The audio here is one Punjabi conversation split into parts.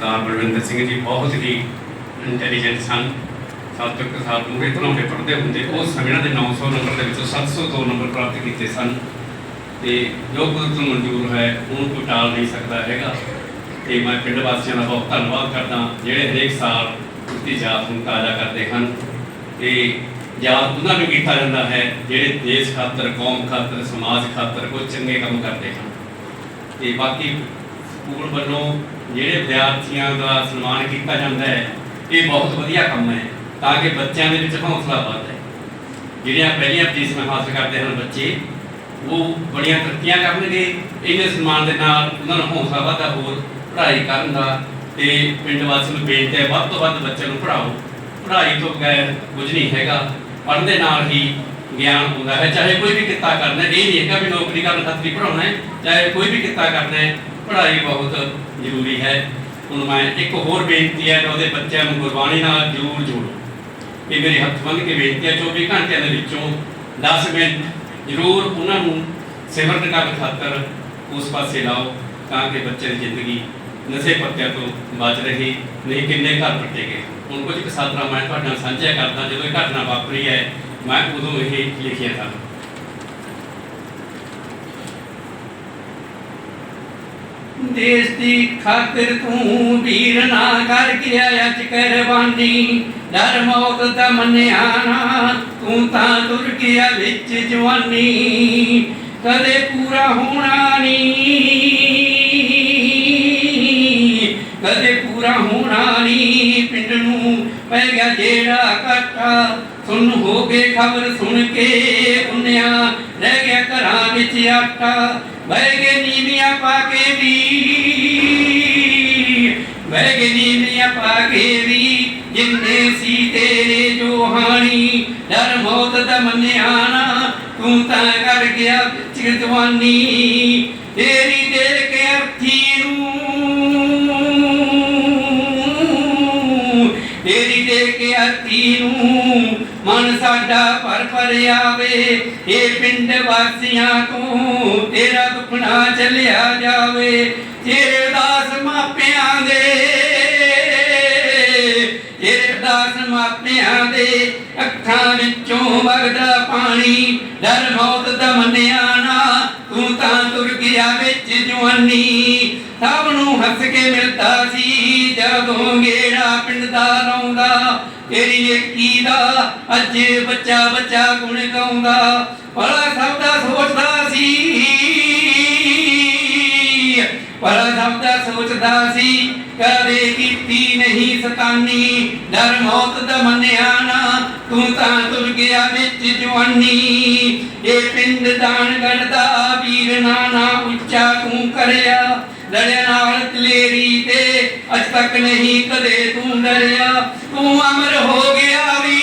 ਸਰਦਾਰ ਬਲਵਿੰਦਰ ਸਿੰਘ ਜੀ ਬਹੁਤ ਹੀ ਇੰਟੈਲੀਜੈਂਟ ਸਨ। ਸੱਤ ਤੱਕ ਸਾਲ ਪੂਰੇ ਤਰ੍ਹਾਂ ਪੜ੍ਹਦੇ ਹੁੰਦੇ ਉਸ ਸਮੇਂ ਇਹਨਾਂ ਦੇ 900 ਨੰਬਰ ਦੇ ਵਿੱਚੋਂ 702 ਨੰਬਰ ਪ੍ਰਾਪਤ ਕੀਤੇ ਸਨ। ਤੇ ਜੋ ਕੁਦਰਤ ਨੂੰ ਮਨਜ਼ੂਰ ਹੈ ਉਹਨੂੰ ਕੋਈ ਟਾਲ ਨਹੀਂ ਸਕਦਾ ਹੈਗਾ। ਤੇ ਮੈਂ ਪਿੰਡ ਵਾਸੀਆਂ ਦਾ ਬਹੁਤ ਧੰਨਵਾਦ ਕਰਦਾ ਜਿਹੜੇ ਹਰੇਕ ਸਾਲ ਉਸਦੀ ਯਾਦ ਨੂੰ ਤਾਜ਼ਾ ਕਰਦੇ ਹਨ। ਤੇ ਯਾਦ ਉਹਨਾਂ ਨੂੰ ਕੀਤਾ ਜਾਂਦਾ ਹੈ, ਜਿਹੜੇ ਦੇਸ਼ ਖਾਤਰ, ਕੌਮ ਖਾਤਰ, ਸਮਾਜ ਖਾਤਰ ਕੋਈ ਚੰਗੇ ਕੰਮ ਕਰਦੇ ਹਨ। ਤੇ ਬਾਕੀ ਸਕੂਲ ਵੱਲੋਂ ਜਿਹੜੇ ਵਿਦਿਆਰਥੀਆਂ ਦਾ ਸਨਮਾਨ ਕੀਤਾ ਜਾਂਦਾ ਹੈ, ਇਹ ਬਹੁਤ ਵਧੀਆ ਕੰਮ ਹੈ ਤਾਂ ਕਿ ਬੱਚਿਆਂ ਦੇ ਵਿੱਚ ਹੌਸਲਾ ਵੱਧਦਾ ਹੈ ਜਿਹੜੀਆਂ ਪਹਿਲੀਆਂ ਪੋਜੀਸ਼ਨਾਂ ਹਾਸਲ ਕਰਦੇ ਹਨ ਬੱਚੇ, ਉਹ ਬੜੀਆਂ ਤਰੱਕੀਆਂ ਕਰਨਗੇ ਇਹਨੇ ਸਨਮਾਨ ਦੇ ਨਾਲ ਉਹਨਾਂ ਨੂੰ ਹੌਸਲਾ ਵੱਧਦਾ ਹੋਰ ਪੜ੍ਹਾਈ ਕਰਨ ਦਾ ਤੇ ਪਿੰਡ ਵਾਸੀਆਂ ਨੂੰ ਬੇਨਤੀ ਹੈ ਵੱਧ ਤੋਂ ਵੱਧ ਬੱਚਿਆਂ ਨੂੰ ਪੜ੍ਹਾਓ। ਪੜ੍ਹਾਈ ਤੋਂ ਬਗੈਰ ਕੁਝ ਨਹੀਂ ਹੈਗਾ, ਪੜ੍ਹਨ ਦੇ ਨਾਲ ਹੀ ਗਿਆਨ ਹੁੰਦਾ ਹੈ। ਚਾਹੇ ਕੋਈ ਵੀ ਕਿੱਤਾ ਕਰਨਾ ਇਹ ਨਹੀਂ ਹੈਗਾ ਵੀ ਨੌਕਰੀ ਕਰਨ ਖਾਤਰ ਹੀ ਪੜ੍ਹਾਉਣਾ ਹੈ, ਚਾਹੇ ਕੋਈ ਵੀ ਕਿੱਤਾ ਕਰਨਾ ਹੈ ਪੜ੍ਹਾਈ ਬਹੁਤ ਜ਼ਰੂਰੀ ਹੈ। ਹੁਣ ਮੈਂ ਇੱਕ ਹੋਰ ਬੇਨਤੀ ਹੈ ਕਿ ਉਹਦੇ ਬੱਚਿਆਂ ਨੂੰ ਗੁਰਬਾਣੀ ਨਾਲ ਜ਼ਰੂਰ ਜੋੜੋ। ਇਹ ਮੇਰੇ ਹੱਥ ਬੰਨ੍ਹ ਕੇ ਬੇਨਤੀ ਹੈ 24 ਘੰਟਿਆਂ ਦੇ ਵਿੱਚੋਂ 10 ਮਿੰਟ ਜ਼ਰੂਰ ਉਹਨਾਂ ਨੂੰ ਸਿਮਰਨ ਕਰਨ ਖਾਤਰ ਉਸ ਪਾਸੇ ਲਾਓ ਤਾਂ ਕਿ ਬੱਚੇ ਦੀ ਜ਼ਿੰਦਗੀ ਨਸ਼ੇ ਪੱਤਿਆਂ ਤੋਂ ਬਚ ਰਹੀ, ਨਹੀਂ ਕਿੰਨੇ ਘਰ ਪੱਟੇ ਗਏ। ਹੁਣ ਕੁਝ ਕੁ ਸਾਤਰਾ ਮੈਂ ਤੁਹਾਡੇ ਨਾਲ ਸਾਂਝਾ ਕਰਦਾ, ਜਦੋਂ ਇਹ ਘਟਨਾ ਵਾਪਰੀ ਹੈ, ਮੈਂ ਉਦੋਂ ਇਹ ਲਿਖਿਆ ਸਨ। ਦੇਸ਼ ਦੀ ਖਾਤਰ ਤੂੰ ਵੀਰ ਨਾ ਕਰ ਗਿਆ ਅੱਜ ਕਰਵਾਨੀ ਡਰ ਮੌਤ ਦਾ ਮੰਨਿਆ ਨਾ, ਤੂੰ ਤਾਂ ਤੁਰ ਗਿਆ ਵਿੱਚ ਜਵਾਨੀ। ਕਦੇ ਪੂਰਾ ਹੋਣਾ ਨਹੀਂ ਕਦੇ ਪੂਰਾ ਹੋਣਾ ਨਹੀਂ ਪਿੰਡ ਨੂੰ ਪੈ ਗਿਆ ਜਿਹੜਾ ਘਾਟਾ, ਸੁਣ ਹੋ ਗਏ ਖਬਰ ਸੁਣ ਕੇ ਪੁੰਨਿਆ। ਰਹਿ ਗਿਆ ਘਰਾਂ ਵਿੱਚ ਆਟਾ, ਬਹਿ ਗਏ ਨੀਵੀਆਂ ਪਾ ਕੇ ਵੀ ਬਹਿ ਗਏ ਨੀਵੀਆਂ ਪਾ ਕੇ ਵੀ ਜਿੰਨੇ ਸੀ ਤੇਰੇ ਜੋ ਹਾਣੀ ਡਰ ਮੌਤ ਦਾ ਮੰਨਿਆ ਨਾ, ਤੂੰ ਜਵਾਨੀ। ਤੇਰੀ ਦੇ ਕੇ ਅਰਥੀ ਨੂੰ, ਤੇਰੀ ਦੇ ਕੇ ਅਰਥੀ ਨੂੰ ਮਨ ਸਾਡਾ ਭਰ ਭਰ ਆਵੇ। ਇਹ ਪਿੰਡ ਵਾਸੀਆਂ ਤੋਂ ਤੇਰਾ ਦੁਖਣਾ ਚੱਲਿਆ ਜਾਵੇ। ਤੇਰੇ ਵਗਦਾ ਪਾਣੀ, ਡਰ ਮੌਤ ਦਾ ਮੰਨਿਆ ਨਾ, ਤੂੰ ਤਾਂ ਤੁਰ ਗਿਆ ਵਿੱਚ ਜਵਾਨੀ। ਸਭ ਨੂੰ ਹੱਸ ਕੇ ਮਿਲਦਾ ਸੀ, ਜਦੋਂ ਗੇੜਾ ਪਿੰਡ ਦਾ ਲਾਉਂਦਾ ਤੇਰੀ ਨੇਕੀ ਦਾ ਅੱਜ ਬੱਚਾ ਬੱਚਾ ਗੁਣ ਗਾਉਂਦਾ। ਭਲਾ ਸਭ ਦਾ ਸੋਚਦਾ ਸੀ, ਭਲਾ ਸਭ ਦਾ ਸੋਚਦਾ ਸੀ, ਕਦੇ ਕੀਤੀ ਨਹੀਂ ਸਤਾਨੀ। ਡਰ ਮੌਤ ਦਾ ਮੰਨਿਆ ਨਾ ਤੂੰ ਤਾਂ ਤੁਰ ਗਿਆ ਵਿੱਚ ਜਵਾਨੀ। ਇਹ ਪਿੰਡ ਦਾਨ ਦਾ ਵੀਰ ਨਾਨਾ ਉੱਚਾ ਤੂੰ ਕਰਿਆ। ਲੜਿਆ ਨਾਲ ਤਲੇਰੀ ਤੇ ਅਜ ਤੱਕ ਨਹੀਂ ਕਦੇ ਤੂੰ ਡਰਿਆ। ਤੂੰ ਅਮਰ ਹੋ ਗਿਆ ਵੀ।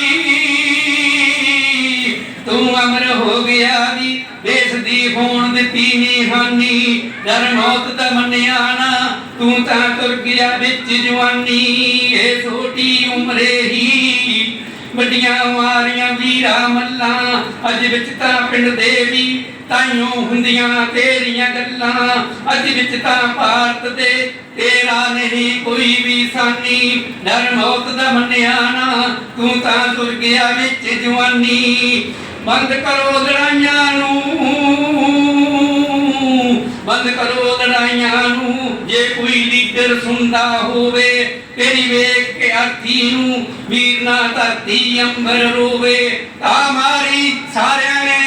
ਤੂੰ ਅਮਰ ਹੋ ਗਿਆ ਵੀ। ਦੇਸ਼ ਦੀ ਹੋਣ ਦਿੱਤੀ ਨਿਹਾਨੀ ਡਰ ਮੌਤ ਦਾ ਮੰਨਿਆ ਨਾ। ਤੂੰ ਤਾਂ ਤੁਰ ਗਿਆ ਵਿੱਚ ਜਵਾਨੀ। ਇਹ ਛੋਟੀ ਉਮਰੇ ਹੀ ਵੱਡੀਆਂ ਮਾਰੀਆਂ ਵੀਰਾ ਮੱਲਾਂ, ਅੱਜ ਵਿੱਚ ਤਾਂ ਪਿੰਡ ਦੇ ਵੀ ਤਾਈਓ ਹੁੰਦੀਆਂ ਤੇਰੀਆਂ ਗੱਲਾਂ। ਅੱਜ ਵਿੱਚ ਤਾਂ ਭਾਰਤ ਦੇ ਤੇਰਾ ਨਹੀਂ ਕੋਈ ਵੀ ਸਾਨੀ। ਡਰ ਮੌਤ ਦਾ ਮੰਨਿਆ ਨਾ, ਤੂੰ ਤਾਂ ਤੁਰ ਗਿਆ ਵਿੱਚ ਜਵਾਨੀ। ਬੰਦ ਕਰੋ ਲੜਾਈਆਂ ਨੂੰ, ਬੰਦ ਕਰੋ ਲੜਾਈਆਂ ਨੂੰ। ਜੇ ਕੋਈ ਲੀਡਰ ਸੁਣਦਾ ਹੋਵੇ ਤੇਰੀ ਵੇਖ ਕੇ ਆਰਤੀ ਨੂੰ, ਵੀਰ ਨਾ ਧਰਤੀ ਅੰਬਰ ਰੋਵੇ ਤਾਂ ਮਾਰੀ ਸਾਰਿਆਂ ਨੇ।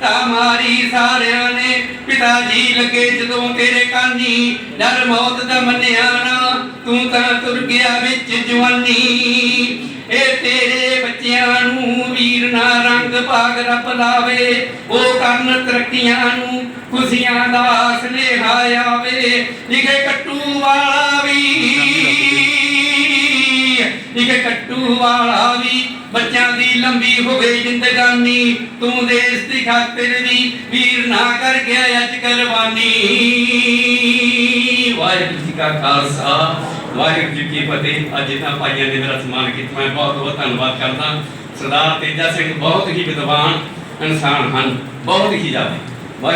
ਤਾਂ ਮਾਰੀ ਸਾਰਿਆਂ ਨੇ, ਪਿਤਾ ਜੀ ਲੱਗੇ ਜਦੋਂ ਤੇਰੇ ਕਾਨੀ, ਡਰ ਮੌਤ ਦਾ ਮੰਨਿਆ ਨਾ, ਤੂੰ ਤਾਂ ਤੁਰ ਗਿਆ ਵਿੱਚ ਜਵਾਨੀ। ਇਹ ਤੇਰੇ ਬੱਚਿਆਂ ਨੂੰ ਵੀਰ ਨਾ ਰੰਗ ਭਾਗ ਰੱਬ ਲਾਵੇ, ਉਹ ਕਰਨ ਤਰੱਕੀਆਂ ਨੂੰ ਖੁਸ਼ੀਆਂ ਦਾ ਸੁਨੇਹਾ ਆਵੇ, ਲਿਖੇ ਕੱਟੂ ਵਾਲਾ ਵੀ। ਲਿਖੇ ਕੱਟੂ ਵਾਲਾ ਵੀ, ਬੱਚਿਆਂ ਦੀ ਲੰਬੀ ਹੋਵੇ ਜ਼ਿੰਦਗਾਨੀ। ਤੂੰ ਦੇਸ਼ ਦੀ ਖਾਤਰ ਵੀ, ਵੀਰ ਨਾ ਕਰ ਗਿਆ ਅੱਜ ਕੁਰਬਾਨੀ। ਵਾਹਿਗੁਰੂ ਜੀ ਕਾ ਖਾਲਸਾ, ਵਾਹਿਗੁਰੂ ਜੀ ਕੀ ਫਤਿਹ। ਅੱਜ ਇਹਨਾਂ ਭਾਈਆਂ ਨੇ ਮੇਰਾ ਸਨਮਾਨ ਕੀਤਾ, ਮੈਂ ਬਹੁਤ ਬਹੁਤ ਧੰਨਵਾਦ ਕਰਦਾ। ਸਰਦਾਰ ਤੇਜਾ ਸਿੰਘ ਬਹੁਤ ਹੀ ਵਿਦਵਾਨ ਇਨਸਾਨ ਹਨ, ਬਹੁਤ ਹੀ ਜ਼ਿਆਦਾ।